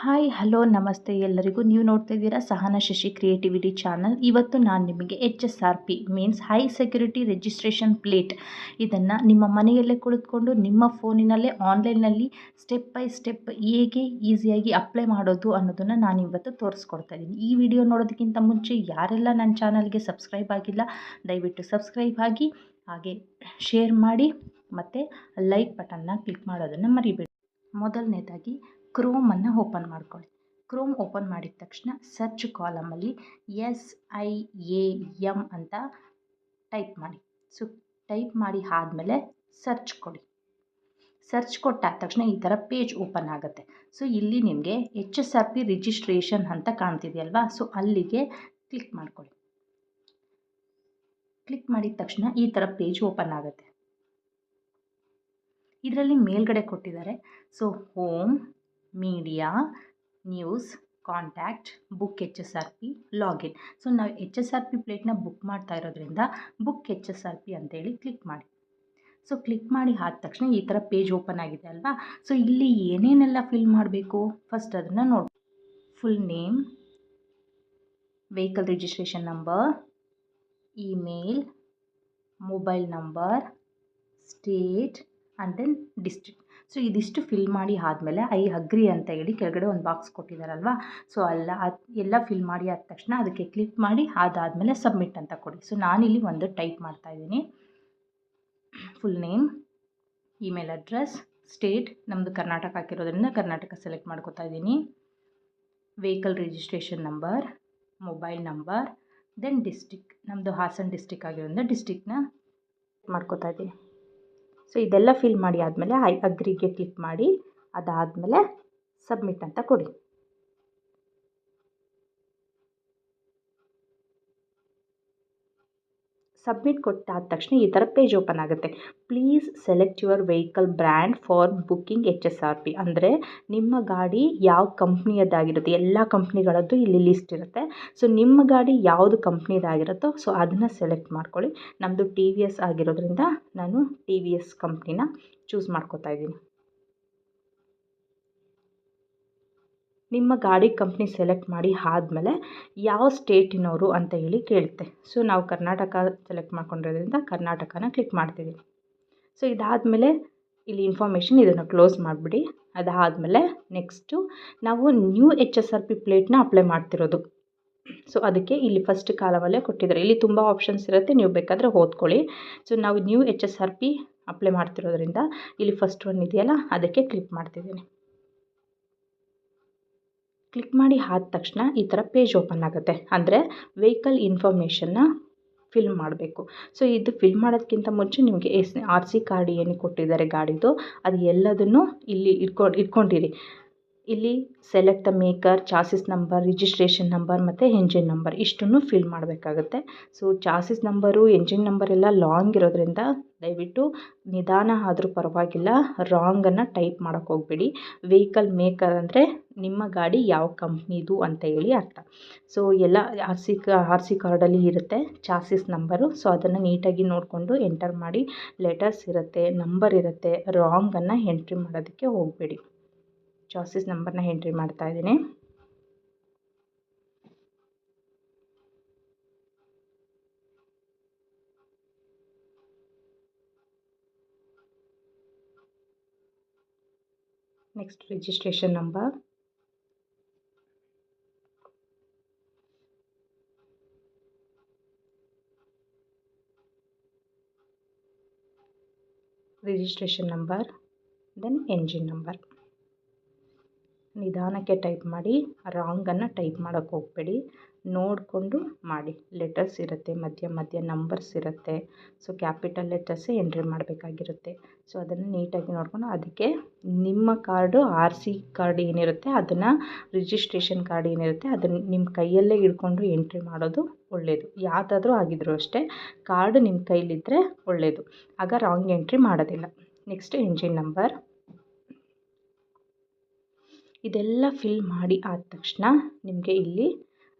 Hi hello ನಮಸ್ತೆ ಎಲ್ಲರಿಗೂ. ನೀವು ನೋಡ್ತಾ ಇದ್ದೀರಾ ಸಹನ ಶಶಿ ಕ್ರಿಯೇಟಿವಿಟಿ ಚಾನಲ್ ಇವತ್ತು ನಾನು ನಿಮಗೆ H S R P means high security registration plate ಇದನ್ನು ನಿಮ್ಮ ಮನೆಯಲ್ಲೇ ಕುಳಿತುಕೊಂಡು, ನಿಮ್ಮ ಫೋನಿನಲ್ಲೇ ಆನ್ಲೈನಲ್ಲಿ ಸ್ಟೆಪ್ ಬೈ ಸ್ಟೆಪ್ ಹೇಗೆ ಈಸಿಯಾಗಿ ಅಪ್ಲೈ ಮಾಡೋದು ಅನ್ನೋದನ್ನು ನಾನು ಇವತ್ತು ತೋರಿಸ್ಕೊಡ್ತಾ ಇದ್ದೀನಿ. ಈ ವಿಡಿಯೋ ನೋಡೋದಕ್ಕಿಂತ ಮುಂಚೆ ಯಾರೆಲ್ಲ ನನ್ನ ಚಾನಲ್ಗೆ ಸಬ್ಸ್ಕ್ರೈಬ್ ಆಗಿಲ್ಲ, ದಯವಿಟ್ಟು ಸಬ್ಸ್ಕ್ರೈಬ್ ಆಗಿ, ಹಾಗೆ ಶೇರ್ ಮಾಡಿ, ಮತ್ತು ಲೈಕ್ ಬಟನ್ನ ಕ್ಲಿಕ್ ಮಾಡೋದನ್ನು ಮರಿಬೇಡಿ. ಮೊದಲನೇದಾಗಿ ಕ್ರೋಮನ್ನು ಓಪನ್ ಮಾಡ್ಕೊಳ್ಳಿ. ಕ್ರೋಮ್ ಓಪನ್ ಮಾಡಿದ ತಕ್ಷಣ ಸರ್ಚ್ ಕಾಲಮಲ್ಲಿ ಎಸ್ ಐ ಎ ಎಂ ಅಂತ ಟೈಪ್ ಮಾಡಿ. ಸೊ ಟೈಪ್ ಮಾಡಿ ಆದಮೇಲೆ ಸರ್ಚ್ ಕೊಡಿ. ಸರ್ಚ್ ಕೊಟ್ಟಾದ ತಕ್ಷಣ ಈ ಥರ ಪೇಜ್ ಓಪನ್ ಆಗುತ್ತೆ. ಸೊ ಇಲ್ಲಿ ನಿಮಗೆ H S R P registration ಅಂತ ಕಾಣ್ತಿದೆಯಲ್ವಾ? ಸೊ ಅಲ್ಲಿಗೆ ಕ್ಲಿಕ್ ಮಾಡ್ಕೊಳ್ಳಿ. ಕ್ಲಿಕ್ ಮಾಡಿದ ತಕ್ಷಣ ಈ ಥರ ಪೇಜ್ ಓಪನ್ ಆಗುತ್ತೆ. ಇದರಲ್ಲಿ ಮೇಲ್ಗಡೆ ಕೊಟ್ಟಿದ್ದಾರೆ. So home media news contact book H S R P login so ನಾವು ಎಚ್ ಎಸ್ ಆರ್ ಪಿ ಪ್ಲೇಟ್ನ ಬುಕ್ ಮಾಡ್ತಾ ಇರೋದ್ರಿಂದ book H S R P ಅಂತೇಳಿ ಕ್ಲಿಕ್ ಮಾಡಿ. ಸೊ ಕ್ಲಿಕ್ ಮಾಡಿ ಆದ ತಕ್ಷಣ ಈ ಥರ ಪೇಜ್ ಓಪನ್ ಆಗಿದೆ ಅಲ್ವಾ? ಸೊ ಇಲ್ಲಿ ಏನೇನೆಲ್ಲ ಫಿಲ್ ಮಾಡಬೇಕು? ಫಸ್ಟ್ ಅದನ್ನು ನೋಡಿ full name vehicle registration number email mobile number state and then district so ಇದಿಷ್ಟು ಫಿಲ್ ಮಾಡಿ ಆದಮೇಲೆ, ಐ ಅಗ್ರಿ ಅಂತ ಹೇಳಿ ಕೆಳಗಡೆ ಒಂದು ಬಾಕ್ಸ್ ಕೊಟ್ಟಿದ್ದಾರಲ್ವ ಸೊ ಅಲ್ಲ ಎಲ್ಲ ಫಿಲ್ ಮಾಡಿ ಆದ ತಕ್ಷಣ ಅದಕ್ಕೆ ಕ್ಲಿಕ್ ಮಾಡಿ ಅದಾದಮೇಲೆ ಸಬ್ಮಿಟ್ ಅಂತ ಕೊಡಿ. ಸೊ ನಾನಿಲ್ಲಿ ಒಂದು ಟೈಪ್ ಮಾಡ್ತಾಯಿದ್ದೀನಿ full name email address state ನಮ್ಮದು ಕರ್ನಾಟಕ ಹಾಕಿರೋದ್ರಿಂದ ಕರ್ನಾಟಕ ಸೆಲೆಕ್ಟ್ ಮಾಡ್ಕೋತಾ ಇದ್ದೀನಿ. Vehicle registration number mobile number then district ನಮ್ಮದು ಹಾಸನ ಡಿಸ್ಟಿಕ್ ಆಗಿರೋದ್ರಿಂದ ಡಿಸ್ಟಿಕ್ನ ಮಾಡ್ಕೋತಾ ಇದ್ದೀನಿ. ಸೊ ಇದೆಲ್ಲ ಫಿಲ್ ಮಾಡಿ ಆದಮೇಲೆ ಐ ಅಗ್ರಿಗೆ ಕ್ಲಿಕ್ ಮಾಡಿ ಅದಾದಮೇಲೆ ಸಬ್ಮಿಟ್ ಅಂತ ಕೊಡಿ. ಸಬ್ಮಿಟ್ ಕೊಟ್ಟಾದ ತಕ್ಷಣ ಈ ಥರ ಪೇಜ್ ಓಪನ್ ಆಗುತ್ತೆ. Please select your vehicle brand for booking H S R P ಅಂದರೆ ನಿಮ್ಮ ಗಾಡಿ ಯಾವ ಕಂಪ್ನಿಯದ್ದಾಗಿರುತ್ತೆ ಎಲ್ಲ ಕಂಪ್ನಿಗಳದ್ದು ಇಲ್ಲಿ ಲಿಸ್ಟ್ ಇರುತ್ತೆ. ಸೊ ನಿಮ್ಮ ಗಾಡಿ ಯಾವುದು ಕಂಪ್ನಿದಾಗಿರುತ್ತೋ ಸೊ ಅದನ್ನು ಸೆಲೆಕ್ಟ್ ಮಾಡ್ಕೊಳ್ಳಿ. ನಮ್ಮದು ಟಿ ವಿ ಎಸ್ ಆಗಿರೋದ್ರಿಂದ ನಾನು ಟಿ ವಿ ಎಸ್ ಕಂಪ್ನಿನ ಚೂಸ್ ಮಾಡ್ಕೋತಾ ಇದ್ದೀನಿ. ನಿಮ್ಮ ಗಾಡಿ ಕಂಪ್ನಿ ಸೆಲೆಕ್ಟ್ ಮಾಡಿ ಆದ್ಮೇಲೆ ಯಾವ ಸ್ಟೇಟಿನವರು ಅಂತ ಹೇಳಿ ಕೇಳುತ್ತೆ. ಸೊ ನಾವು ಕರ್ನಾಟಕ ಸೆಲೆಕ್ಟ್ ಮಾಡ್ಕೊಂಡಿರೋದ್ರಿಂದ ಕರ್ನಾಟಕನ ಕ್ಲಿಕ್ ಮಾಡ್ತಿದ್ದೀನಿ ಸೊ ಇದಾದಮೇಲೆ ಇಲ್ಲಿ ಇನ್ಫಾರ್ಮೇಷನ್ ಇದನ್ನು ಕ್ಲೋಸ್ ಮಾಡಿಬಿಡಿ. ಅದಾದಮೇಲೆ ನೆಕ್ಸ್ಟು ನಾವು new H S R P ಪ್ಲೇಟ್ನ apply ಮಾಡ್ತಿರೋದು. ಸೊ ಅದಕ್ಕೆ ಇಲ್ಲಿ ಫಸ್ಟ್ ಕಾಲವಲ್ಲೇ ಕೊಟ್ಟಿದ್ದಾರೆ. ಇಲ್ಲಿ ತುಂಬ ಆಪ್ಷನ್ಸ್ ಇರುತ್ತೆ. ನೀವು ಬೇಕಾದರೆ ಓದ್ಕೊಳ್ಳಿ. ಸೊ ನಾವು new H S R P apply ಮಾಡ್ತಿರೋದ್ರಿಂದ ಇಲ್ಲಿ ಫಸ್ಟ್ ಒನ್ ಇದೆಯಲ್ಲ, ಅದಕ್ಕೆ ಕ್ಲಿಕ್ ಮಾಡ್ತಿದ್ದೀನಿ. ಕ್ಲಿಕ್ ಮಾಡಿ ಆದ ತಕ್ಷಣ ಈ ಥರ ಪೇಜ್ ಓಪನ್ ಆಗುತ್ತೆ. ಅಂದರೆ ವೆಹಿಕಲ್ ಇನ್ಫಾರ್ಮೇಷನ್ನ ಫಿಲ್ ಮಾಡಬೇಕು. ಸೊ, ಇದು ಫಿಲ್ ಮಾಡೋದಕ್ಕಿಂತ ಮುಂಚೆ ನಿಮಗೆ ಎಸ್, ಆರ್ ಸಿ ಕಾರ್ಡ್ ಏನು ಕೊಟ್ಟಿದ್ದಾರೆ ಗಾಡಿದು, ಅದು ಎಲ್ಲದನ್ನು ಇಲ್ಲಿ ಇಟ್ಕೊಂಡು ಇಟ್ಕೊಂಡಿರಿ. ಇಲ್ಲಿ select the maker chassis number registration number ಮತ್ತು ಎಂಜಿನ್ ನಂಬರ್ ಇಷ್ಟನ್ನು ಫಿಲ್ ಮಾಡಬೇಕಾಗುತ್ತೆ. So chassis number engine number ಎಲ್ಲ ಲಾಂಗ್ ಇರೋದ್ರಿಂದ ದಯವಿಟ್ಟು ನಿಧಾನ ಆದರೂ ಪರವಾಗಿಲ್ಲ ರಾಂಗನ್ನು ಟೈಪ್ ಮಾಡೋಕ್ಕೆ ಹೋಗಬೇಡಿ. ವೆಹಿಕಲ್ ಮೇಕರ್ ಅಂದರೆ ನಿಮ್ಮ ಗಾಡಿ ಯಾವ ಕಂಪ್ನಿದು ಅಂತ ಹೇಳಿ ಅರ್ಥ. ಸೊ ಎಲ್ಲ ಆರ್ ಸಿ ಕ ಆರ್ ಸಿ ಕಾರ್ಡಲ್ಲಿ ಇರುತ್ತೆ ಚಾಸಿಸ್ ನಂಬರು ಸೊ ಅದನ್ನು ನೀಟಾಗಿ ನೋಡಿಕೊಂಡು ಎಂಟರ್ ಮಾಡಿ ಲೆಟರ್ಸ್ ಇರುತ್ತೆ ನಂಬರ್ ಇರುತ್ತೆ ರಾಂಗನ್ನು ಎಂಟ್ರಿ ಮಾಡೋದಕ್ಕೆ ಹೋಗಬೇಡಿ. ಚಾಸಿಸ್ ನಂಬರ್ನ ಎಂಟ್ರಿ ಮಾಡ್ತಾ ಇದ್ದೀನಿ. Next registration number registration number then engine number ನಿಧಾನಕ್ಕೆ ಟೈಪ್ ಮಾಡಿ, ರಾಂಗನ್ನು ಟೈಪ್ ಮಾಡೋಕ್ಕೆ ಹೋಗಬೇಡಿ. ನೋಡಿಕೊಂಡು ಮಾಡಿ. ಲೆಟರ್ಸ್ ಇರುತ್ತೆ, ಮಧ್ಯ ಮಧ್ಯ ನಂಬರ್ಸ್ ಇರುತ್ತೆ. ಸೊ, ಕ್ಯಾಪಿಟಲ್ ಲೆಟರ್ಸೇ ಎಂಟ್ರಿ ಮಾಡಬೇಕಾಗಿರುತ್ತೆ. ಸೊ, ಅದನ್ನು ನೀಟಾಗಿ ನೋಡಿಕೊಂಡು ಅದಕ್ಕೆ ನಿಮ್ಮ ಕಾರ್ಡು, ಆರ್ ಸಿ ಕಾರ್ಡ್ ಏನಿರುತ್ತೆ, ಅದನ್ನು ರಿಜಿಸ್ಟ್ರೇಷನ್ ಕಾರ್ಡ್ ಏನಿರುತ್ತೆ, ಅದನ್ನು ನಿಮ್ಮ ಕೈಯಲ್ಲೇ ಹಿಡ್ಕೊಂಡು ಎಂಟ್ರಿ ಮಾಡೋದು ಒಳ್ಳೆಯದು ಯಾವುದಾದ್ರೂ ಆಗಿದ್ರೂ ಅಷ್ಟೇ ಕಾರ್ಡ್ ನಿಮ್ಮ ಕೈಲಿದ್ದರೆ ಒಳ್ಳೆಯದು ಆಗ ರಾಂಗ್ ಎಂಟ್ರಿ ಮಾಡೋದಿಲ್ಲ. Next engine number. ಇದೆಲ್ಲ ಫಿಲ್ ಮಾಡಿ ಆದ ತಕ್ಷಣ ನಿಮಗೆ ಇಲ್ಲಿ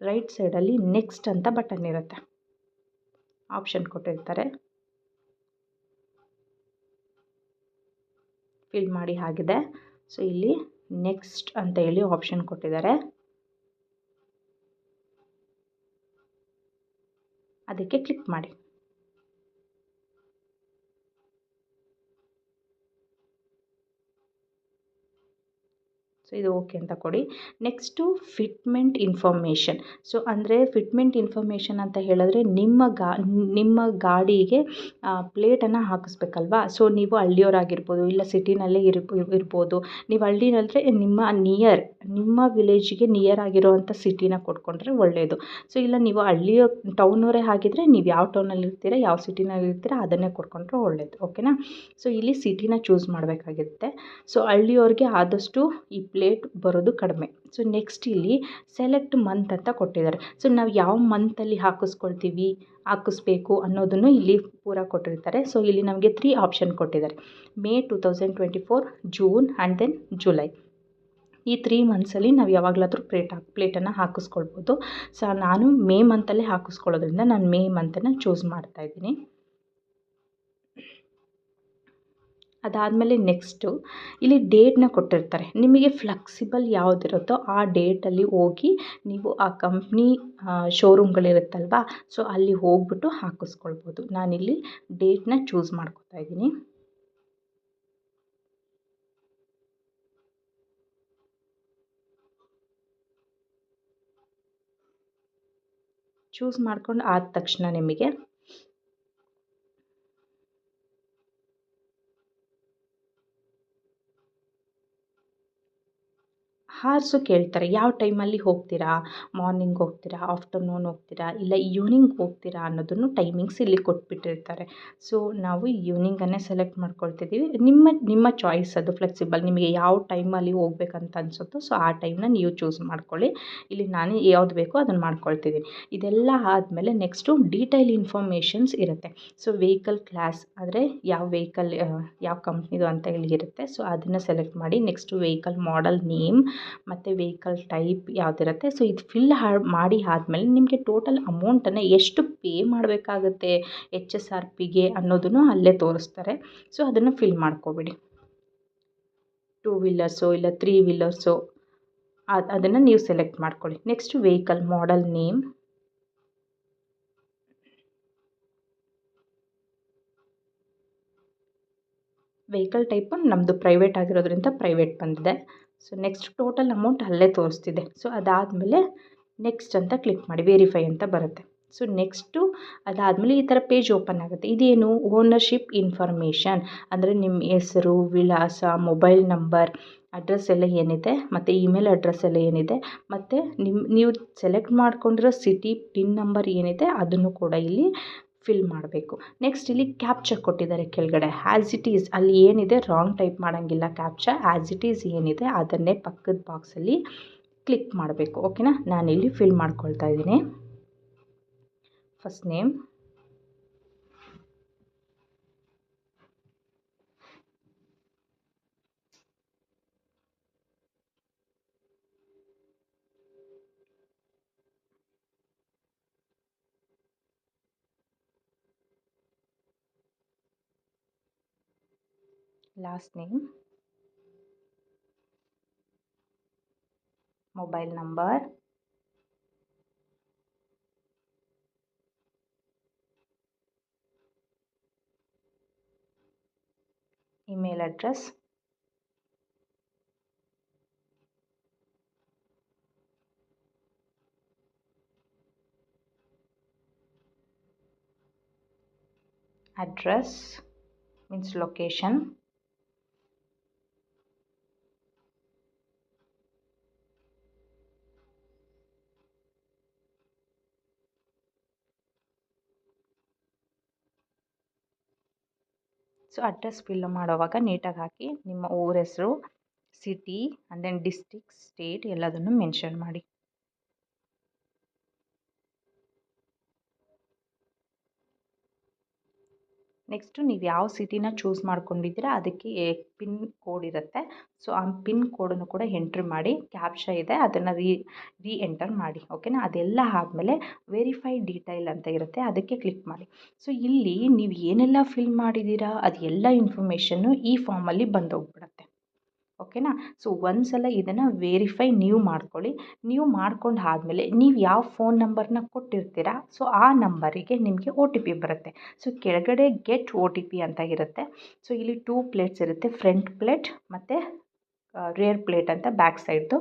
ರೈಟ್ ಸೈಡಲ್ಲಿ ನೆಕ್ಸ್ಟ್ ಅಂತ ಬಟನ್ ಇರುತ್ತೆ. ಆಪ್ಷನ್ ಕೊಟ್ಟಿರ್ತಾರೆ. ಫಿಲ್ ಮಾಡಿ ಆಗಿದೆ. ಸೊ ಇಲ್ಲಿ ನೆಕ್ಸ್ಟ್ ಅಂತ ಹೇಳಿ ಆಪ್ಷನ್ ಕೊಟ್ಟಿದ್ದಾರೆ. ಅದಕ್ಕೆ ಕ್ಲಿಕ್ ಮಾಡಿ. ಸೊ ಇದು ಓಕೆ ಅಂತ ಕೊಡಿ. ನೆಕ್ಸ್ಟು ಫಿಟ್ಮೆಂಟ್ ಇನ್ಫಾರ್ಮೇಷನ್ ಸೊ ಅಂದರೆ ಫಿಟ್ಮೆಂಟ್ ಇನ್ಫಾರ್ಮೇಷನ್ ಅಂತ ಹೇಳಿದ್ರೆ ನಿಮ್ಮ ಗಾ, ನಿಮ್ಮ ಗಾಡಿಗೆ ಪ್ಲೇಟನ್ನು ಹಾಕಿಸ್ಬೇಕಲ್ವಾ? ಸೊ ನೀವು ಹಳ್ಳಿಯವರಾಗಿರ್ಬೋದು, ಇಲ್ಲ ಸಿಟಿನಲ್ಲೇ ಇರ್ಬೋ, ಇರ್ಬೋದು. ನೀವು ಹಳ್ಳಿನಲ್ಲೇ ನಿಮ್ಮ ನಿಯರ್ ನಿಮ್ಮ ವಿಲೇಜಿಗೆ ನಿಯರ್ ಆಗಿರೋವಂಥ ಸಿಟಿನ ಕೊಟ್ಕೊಂಡ್ರೆ ಒಳ್ಳೆಯದು ಸೊ ಇಲ್ಲ ನೀವು ಹಳ್ಳಿಯ ಟೌನವರೇ ಆಗಿದ್ದರೆ ನೀವು ಯಾವ ಟೌನಲ್ಲಿ ಇರ್ತೀರ, ಯಾವ ಸಿಟಿನಲ್ಲಿ ಇರ್ತೀರ, ಅದನ್ನೇ ಕೊಟ್ಕೊಂಡ್ರೆ ಒಳ್ಳೆಯದು ಓಕೆನಾ ಸೊ ಇಲ್ಲಿ ಸಿಟಿನ ಚೂಸ್ ಮಾಡಬೇಕಾಗಿರುತ್ತೆ. ಸೊ ಹಳ್ಳಿಯವ್ರಿಗೆ ಆದಷ್ಟು ಈ ಪ್ಲೇಟ್ ಬರೋದು ಕಡಿಮೆ. ಸೊ ನೆಕ್ಸ್ಟ್ ಇಲ್ಲಿ ಸೆಲೆಕ್ಟ್ ಮಂತ್ ಅಂತ ಕೊಟ್ಟಿದ್ದಾರೆ. ಸೊ ನಾವು ಯಾವ ಮಂತಲ್ಲಿ ಹಾಕಿಸ್ಕೊಳ್ತೀವಿ, ಹಾಕಿಸ್ಬೇಕು ಅನ್ನೋದನ್ನು ಇಲ್ಲಿ ಪೂರ ಕೊಟ್ಟಿರ್ತಾರೆ. ಸೊ ಇಲ್ಲಿ ನಮಗೆ ತ್ರೀ ಆಪ್ಷನ್ ಕೊಟ್ಟಿದ್ದಾರೆ. May two thousand twenty four June and then July ಈ ತ್ರೀ ಮಂತ್ಸಲ್ಲಿ ನಾವು ಯಾವಾಗಲಾದರೂ ಪ್ಲೇಟ್ ಹಾಕಿ, ಪ್ಲೇಟನ್ನು ಹಾಕಿಸ್ಕೊಳ್ಬೋದು. ಸೊ ನಾನು ಮೇ ಮಂತಲ್ಲೇ ಹಾಕಿಸ್ಕೊಳ್ಳೋದ್ರಿಂದ ನಾನು ಮೇ ಮಂತನ್ನು ಚೂಸ್ ಮಾಡ್ತಾಯಿದ್ದೀನಿ ಅದಾದಮೇಲೆ ನೆಕ್ಸ್ಟು ಇಲ್ಲಿ ಡೇಟನ್ನ ಕೊಟ್ಟಿರ್ತಾರೆ. ನಿಮಗೆ ಫ್ಲೆಕ್ಸಿಬಲ್ ಯಾವುದಿರುತ್ತೋ ಆ ಡೇಟಲ್ಲಿ ಹೋಗಿ ನೀವು ಆ ಕಂಪ್ನಿ ಶೋರೂಮ್ಗಳಿರುತ್ತಲ್ವ ಸೊ ಅಲ್ಲಿ ಹೋಗ್ಬಿಟ್ಟು ಹಾಕಿಸ್ಕೊಳ್ಬೋದು. ನಾನಿಲ್ಲಿ ಡೇಟನ್ನ ಚೂಸ್ ಮಾಡ್ಕೊತಾ ಇದ್ದೀನಿ. ಚೂಸ್ ಮಾಡ್ಕೊಂಡು ಆದ ತಕ್ಷಣ ನಿಮಗೆ ಹಾರ್ಸು ಕೇಳ್ತಾರೆ, ಯಾವ ಟೈಮಲ್ಲಿ ಹೋಗ್ತೀರಾ? ಮಾರ್ನಿಂಗ್ ಹೋಗ್ತೀರಾ? ಆಫ್ಟರ್ನೂನ್ ಹೋಗ್ತೀರಾ? ಇಲ್ಲ ಈವ್ನಿಂಗ್ ಹೋಗ್ತೀರಾ? ಅನ್ನೋದನ್ನು ಟೈಮಿಂಗ್ಸ್ ಇಲ್ಲಿ ಕೊಟ್ಬಿಟ್ಟಿರ್ತಾರೆ. ಸೊ, ನಾವು ಈವ್ನಿಂಗನ್ನೇ ಸೆಲೆಕ್ಟ್ ಮಾಡ್ಕೊಳ್ತಿದ್ದೀವಿ. ನಿಮ್ಮ ನಿಮ್ಮ ಚಾಯ್ಸ್ ಅದು ಫ್ಲೆಕ್ಸಿಬಲ್. ನಿಮಗೆ ಯಾವ ಟೈಮಲ್ಲಿ ಹೋಗ್ಬೇಕಂತ ಅನಿಸುತ್ತೋ, ಸೊ ಆ ಟೈಮ್ನ ನೀವು ಚೂಸ್ ಮಾಡ್ಕೊಳ್ಳಿ. ಇಲ್ಲಿ ನಾನು ಯಾವ್ದು ಬೇಕೋ ಅದನ್ನು ಮಾಡ್ಕೊಳ್ತಿದ್ದೀನಿ. ಇದೆಲ್ಲ ಆದಮೇಲೆ ನೆಕ್ಸ್ಟು ಡೀಟೈಲ್ ಇನ್ಫಾರ್ಮೇಷನ್ಸ್ ಇರುತ್ತೆ. ಸೊ, ವೆಹಿಕಲ್ ಕ್ಲಾಸ್ ಆದರೆ ಯಾವ ವೆಹಿಕಲ್ ಯಾವ ಕಂಪ್ನಿದು ಅಂತ ಹೇಳಿ ಇರುತ್ತೆ. ಸೊ, ಅದನ್ನು ಸೆಲೆಕ್ಟ್ ಮಾಡಿ ನೆಕ್ಸ್ಟು ವೆಹಿಕಲ್ ಮಾಡೆಲ್ ನೇಮ್ ಮತ್ತು ವೆಹಿಕಲ್ ಟೈಪ್ ಯಾವುದಿರುತ್ತೆ. ಸೊ ಇದು ಫಿಲ್ ಮಾಡಿ ಆದಮೇಲೆ ನಿಮಗೆ ಟೋಟಲ್ ಅಮೌಂಟನ್ನು ಎಷ್ಟು ಪೇ ಮಾಡಬೇಕಾಗುತ್ತೆ ಎಚ್ ಎಸ್ ಆರ್ ಪಿಗೆ ಅನ್ನೋದನ್ನು ಅಲ್ಲೇ ತೋರಿಸ್ತಾರೆ. ಸೊ ಅದನ್ನು ಫಿಲ್ ಮಾಡ್ಕೊಬಿಡಿ. ಟೂ ವೀಲರ್ಸು ಇಲ್ಲ ತ್ರೀ ವೀಲರ್ಸು ಅದು, ಅದನ್ನು ನೀವು ಸೆಲೆಕ್ಟ್ ಮಾಡ್ಕೊಳ್ಳಿ. Next vehicle model name vehicle type ನಮ್ಮದು ಪ್ರೈವೇಟ್ ಆಗಿರೋದ್ರಿಂದ ಪ್ರೈವೇಟ್ ಬಂದಿದೆ. ಸೊ ನೆಕ್ಸ್ಟ್ ಟೋಟಲ್ ಅಮೌಂಟ್ ಅಲ್ಲೇ ತೋರಿಸ್ತಿದೆ. ಸೊ ಅದಾದಮೇಲೆ ನೆಕ್ಸ್ಟ್ ಅಂತ ಕ್ಲಿಕ್ ಮಾಡಿ ವೆರಿಫೈ ಅಂತ ಬರುತ್ತೆ. ಸೊ ನೆಕ್ಸ್ಟು ಅದಾದಮೇಲೆ ಈ ಥರ ಪೇಜ್ ಓಪನ್ ಆಗುತ್ತೆ. ಇದೇನು? ಓನರ್ಶಿಪ್ ಇನ್ಫಾರ್ಮೇಷನ್ ಅಂದರೆ ನಿಮ್ಮ ಹೆಸರು, ವಿಳಾಸ ಮೊಬೈಲ್ ನಂಬರ್ ಅಡ್ರೆಸ್ ಎಲ್ಲ ಏನಿದೆ, ಮತ್ತು ಇಮೇಲ್ ಅಡ್ರೆಸ್ ಎಲ್ಲ ಏನಿದೆ, ಮತ್ತು ನಿಮ್ಮ ನೀವು ಸೆಲೆಕ್ಟ್ ಮಾಡ್ಕೊಂಡಿರೋ ಸಿಟಿ ಪಿನ್ ನಂಬರ್ ಏನಿದೆ, ಅದನ್ನು ಕೂಡ ಇಲ್ಲಿ ಫಿಲ್ ಮಾಡಬೇಕು. ನೆಕ್ಸ್ಟ್ ಇಲ್ಲಿ ಕ್ಯಾಪ್ಚ ಕೊಟ್ಟಿದ್ದಾರೆ ಕೆಳಗಡೆ. ಆ್ಯಸ್ ಇಟ್ ಈಸ್ ಅಲ್ಲಿ ಏನಿದೆ? ರಾಂಗ್ ಟೈಪ್ ಮಾಡೋಂಗಿಲ್ಲ ಕ್ಯಾಪ್ಚ ಆ್ಯಸ್ ಇಟ್ ಈಸ್ ಏನಿದೆ? ಅದನ್ನೇ ಪಕ್ಕದ ಬಾಕ್ಸಲ್ಲಿ ಕ್ಲಿಕ್ ಮಾಡಬೇಕು. ಓಕೆನಾ ನಾನಿಲ್ಲಿ ಫಿಲ್ ಮಾಡ್ಕೊಳ್ತಾ ಇದ್ದೀನಿ. First name last name mobile number email address address means location so address fill ಮಾಡೋವಾಗ ನೀಟಾಗಿ ಹಾಕಿ ನಿಮ್ಮ ಊರ ಹೆಸರು city and then district state ಎಲ್ಲದನ್ನು ಮೆನ್ಷನ್ ಮಾಡಿ. ನೆಕ್ಸ್ಟು ನೀವು ಯಾವ ಸಿಟಿನ ಚೂಸ್ ಮಾಡ್ಕೊಂಡಿದ್ದೀರಾ, ಅದಕ್ಕೆ ಪಿನ್ ಕೋಡ್ ಇರುತ್ತೆ. ಸೊ ಆ ಪಿನ್ ಕೋಡನ್ನು ಕೂಡ ಎಂಟ್ರಿ ಮಾಡಿ ಕ್ಯಾಪ್ಷಾ ಇದೆ, ಅದನ್ನು ರೀ ರೀ ಎಂಟರ್ ಮಾಡಿ ಓಕೆನಾ ಅದೆಲ್ಲ ಆದಮೇಲೆ ವೆರಿಫೈ ಡೀಟೈಲ್ ಅಂತ ಇರುತ್ತೆ, ಅದಕ್ಕೆ ಕ್ಲಿಕ್ ಮಾಡಿ. ಸೊ ಇಲ್ಲಿ ನೀವು ಏನೆಲ್ಲ ಫಿಲ್ ಮಾಡಿದ್ದೀರಾ, ಅದೆಲ್ಲ ಇನ್ಫಾರ್ಮೇಷನ್ನು ಈ ಫಾರ್ಮಲ್ಲಿ ಬಂದೋಗ್ಬಿಡುತ್ತೆ. ಓಕೆನಾ? ಸೊ ಒಂದು ಸಲ ಇದನ್ನು ವೇರಿಫೈ ನೀವು ಮಾಡ್ಕೊಳ್ಳಿ. ನೀವು ಮಾಡ್ಕೊಂಡು ಆದಮೇಲೆ ನೀವು ಯಾವ ಫೋನ್ ನಂಬರ್ನ ಕೊಟ್ಟಿರ್ತೀರ? ಸೊ ಆ ನಂಬರಿಗೆ ನಿಮಗೆ ಒ ಟಿ ಪಿ ಬರುತ್ತೆ. ಸೊ ಕೆಳಗಡೆ ಗೆಟ್ ಒ ಟಿ ಪಿ ಅಂತ ಇರುತ್ತೆ. ಸೊ ಇಲ್ಲಿ ಟೂ ಪ್ಲೇಟ್ಸ್ ಇರುತ್ತೆ. ಫ್ರಂಟ್ ಪ್ಲೇಟ್ ಮತ್ತು ರೇರ್ ಪ್ಲೇಟ್ ಅಂತ ಬ್ಯಾಕ್ ಸೈಡ್ದು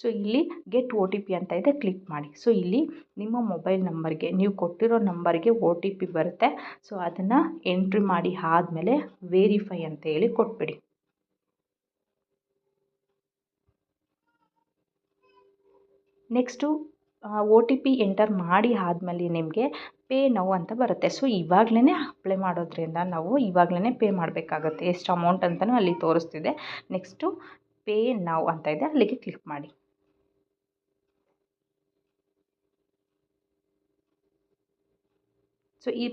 ಸೊ ಇಲ್ಲಿ ಗೆಟ್ ಒ ಟಿ ಪಿ ಅಂತ ಇದೆ. ಕ್ಲಿಕ್ ಮಾಡಿ. ಸೊ ಇಲ್ಲಿ ನಿಮ್ಮ ಮೊಬೈಲ್ ನಂಬರ್ಗೆ ನೀವು ಕೊಟ್ಟಿರೋ ನಂಬರ್ಗೆ ಒ ಟಿ ಪಿ ಬರುತ್ತೆ. ಸೊ ಅದನ್ನು ಎಂಟ್ರಿ ಮಾಡಿ ಆದಮೇಲೆ ವೇರಿಫೈ ಅಂತ ಹೇಳಿ ಕೊಟ್ಬಿಡಿ. Next O T P enter ಮಾಡಿ ಆದ್ಮೇಲೆ ನಿಮಗೆ ಪೇ ನೌ ಅಂತ ಬರುತ್ತೆ. ಸೊ ಇವಾಗಲೇ ಅಪ್ಲೈ ಮಾಡೋದ್ರಿಂದ ನಾವು ಇವಾಗಲೇ ಪೇ ಮಾಡಬೇಕಾಗತ್ತೆ. ಎಷ್ಟು ಅಮೌಂಟ್ ಅಂತಲೂ ಅಲ್ಲಿ ತೋರಿಸ್ತಿದೆ. ನೆಕ್ಸ್ಟು, ಪೇ ನೌ ಅಂತ ಇದೆ. ಅಲ್ಲಿಗೆ ಕ್ಲಿಕ್ ಮಾಡಿ. ಸೊ, ಈ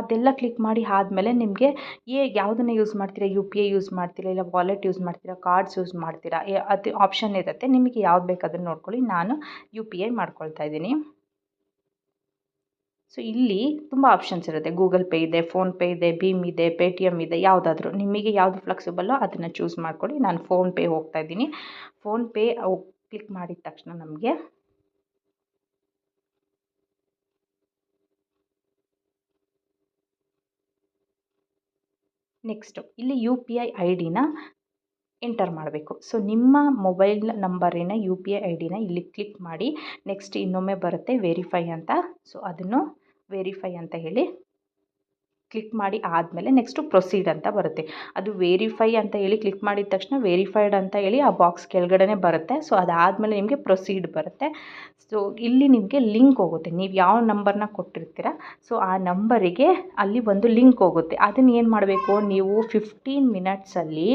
ಅದೆಲ್ಲ ಕ್ಲಿಕ್ ಮಾಡಿ ಆದ್ಮೇಲೆ ನಿಮಗೆ ಏ ಯಾವುದನ್ನು ಯೂಸ್ ಮಾಡ್ತೀರಾ? ಯು ಪಿ ಐ ಯೂಸ್ ಮಾಡ್ತೀರಾ? ಇಲ್ಲ ವಾಲೆಟ್ ಯೂಸ್ ಮಾಡ್ತೀರಾ? ಕಾರ್ಡ್ಸ್ ಯೂಸ್ ಮಾಡ್ತೀರಾ? ಅದು ಆಪ್ಷನ್ ಇರುತ್ತೆ. ನಿಮಗೆ ಯಾವ್ದು ಬೇಕು ನೋಡ್ಕೊಳ್ಳಿ. ನಾನು ಯು ಪಿ ಐ ಮಾಡ್ಕೊಳ್ತಾ ಇದ್ದೀನಿ. ಸೊ ಇಲ್ಲಿ ತುಂಬ ಆಪ್ಷನ್ಸ್ ಇರುತ್ತೆ. ಗೂಗಲ್ ಪೇ ಇದೆ ಫೋನ್ಪೇ ಇದೆ ಭೀಮ್ ಇದೆ ಪೇ ಟಿ ಎಂ ಇದೆ, ಯಾವುದಾದ್ರೂ. ನಿಮಗೆ ಯಾವುದು ಫ್ಲೆಕ್ಸಿಬಲ್ಲೋ ಅದನ್ನು ಚೂಸ್ ಮಾಡ್ಕೊಳ್ಳಿ. ನಾನು ಫೋನ್ಪೇ ಹೋಗ್ತಾ ಇದ್ದೀನಿ. ಫೋನ್ಪೇ ಕ್ಲಿಕ್ ಮಾಡಿದ ತಕ್ಷಣ ನಮಗೆ ನೆಕ್ಸ್ಟು ಇಲ್ಲಿ ಯು ಪಿ ಐ ಐ ಡಿನ ಎಂಟರ್ ಮಾಡಬೇಕು. ಸೊ ನಿಮ್ಮ ಮೊಬೈಲ್ ನಂಬರಿನ ಯು ಪಿ ಐ ಐ ಡಿನ ಇಲ್ಲಿ ಕ್ಲಿಕ್ ಮಾಡಿ ನೆಕ್ಸ್ಟ್ ಇನ್ನೊಮ್ಮೆ ಬರುತ್ತೆ ವೆರಿಫೈ ಅಂತ. ಸೊ ಅದನ್ನು ವೆರಿಫೈ ಅಂತ ಹೇಳಿ ಕ್ಲಿಕ್ ಮಾಡಿ ಆದಮೇಲೆ ನೆಕ್ಸ್ಟು ಪ್ರೊಸೀಡ್ ಅಂತ ಬರುತ್ತೆ. ಅದು ವೇರಿಫೈ ಅಂತ ಹೇಳಿ ಕ್ಲಿಕ್ ಮಾಡಿದ ತಕ್ಷಣ ವೇರಿಫೈಡ್ ಅಂತ ಹೇಳಿ ಆ ಬಾಕ್ಸ್ ಕೆಳಗಡೆನೇ ಬರುತ್ತೆ. ಸೊ ಅದಾದಮೇಲೆ ನಿಮಗೆ ಪ್ರೊಸೀಡ್ ಬರುತ್ತೆ. ಸೊ ಇಲ್ಲಿ ನಿಮಗೆ ಲಿಂಕ್ ಹೋಗುತ್ತೆ. ನೀವು ಯಾವ ನಂಬರ್ನ ಕೊಟ್ಟಿರ್ತೀರ ಸೊ ಆ ನಂಬರಿಗೆ ಅಲ್ಲಿ ಒಂದು ಲಿಂಕ್ ಹೋಗುತ್ತೆ. ಅದನ್ನು ಏನು ಮಾಡಬೇಕು? ನೀವು ಫಿಫ್ಟೀನ್ ಮಿನಿಟ್ಸಲ್ಲಿ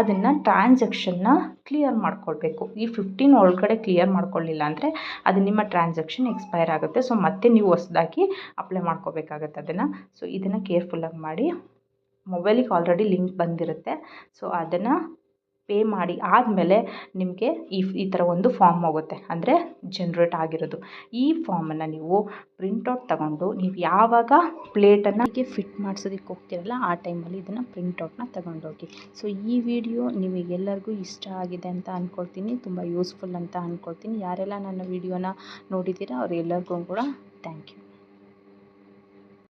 ಅದನ್ನು ಟ್ರಾನ್ಸಾಕ್ಷನ್ನ ಕ್ಲಿಯರ್ ಮಾಡ್ಕೊಳ್ಬೇಕು. ಈ ಫಿಫ್ಟೀನ್ ಒಳಗಡೆ ಕ್ಲಿಯರ್ ಮಾಡ್ಕೊಳ್ಳಿಲ್ಲ ಅಂದರೆ ಅದು ನಿಮ್ಮ ಟ್ರಾನ್ಸಾಕ್ಷನ್ ಎಕ್ಸ್ಪೈರ್ ಆಗುತ್ತೆ. ಸೊ ಮತ್ತೆ ನೀವು ಹೊಸದಾಗಿ ಅಪ್ಲೈ ಮಾಡ್ಕೋಬೇಕಾಗತ್ತೆ ಅದನ್ನು. ಸೊ ಇದನ್ನು ಕೇರ್ಫುಲ್ಲಾಗಿ ಮಾಡಿ ಮೊಬೈಲಿಗೆ ಆಲ್ರೆಡಿ ಲಿಂಕ್ ಬಂದಿರುತ್ತೆ. ಸೊ ಅದನ್ನು ಪೇ ಮಾಡಿ ಆದಮೇಲೆ ನಿಮಗೆ ಈ ಈ ಥರ ಒಂದು ಫಾರ್ಮ್ ಹೋಗುತ್ತೆ. ಅಂದರೆ ಜನ್ರೇಟ್ ಆಗಿರೋದು. ಈ ಫಾರ್ಮನ್ನು ನೀವು ಪ್ರಿಂಟೌಟ್ ತಗೊಂಡು, ನೀವು ಯಾವಾಗ ಪ್ಲೇಟನ್ನು ಹೀಗೆ ಫಿಟ್ ಮಾಡಿಸೋದಕ್ಕೆ ಹೋಗ್ತಿರಲ್ಲ, ಆ ಟೈಮಲ್ಲಿ ಇದನ್ನು ಪ್ರಿಂಟೌಟ್ನ ತಗೊಂಡೋಗಿ. ಸೊ ಈ ವಿಡಿಯೋ ನಿಮಗೆಲ್ಲರಿಗೂ ಇಷ್ಟ ಆಗಿದೆ ಅಂತ ಅಂದ್ಕೊಳ್ತೀನಿ ತುಂಬ ಯೂಸ್ಫುಲ್ ಅಂತ ಅಂದ್ಕೊಳ್ತೀನಿ ಯಾರೆಲ್ಲ ನನ್ನ ವಿಡಿಯೋನ ನೋಡಿದ್ದೀರಾ, ಅವರೆಲ್ಲರಿಗೂ ಕೂಡ ಥ್ಯಾಂಕ್ ಯು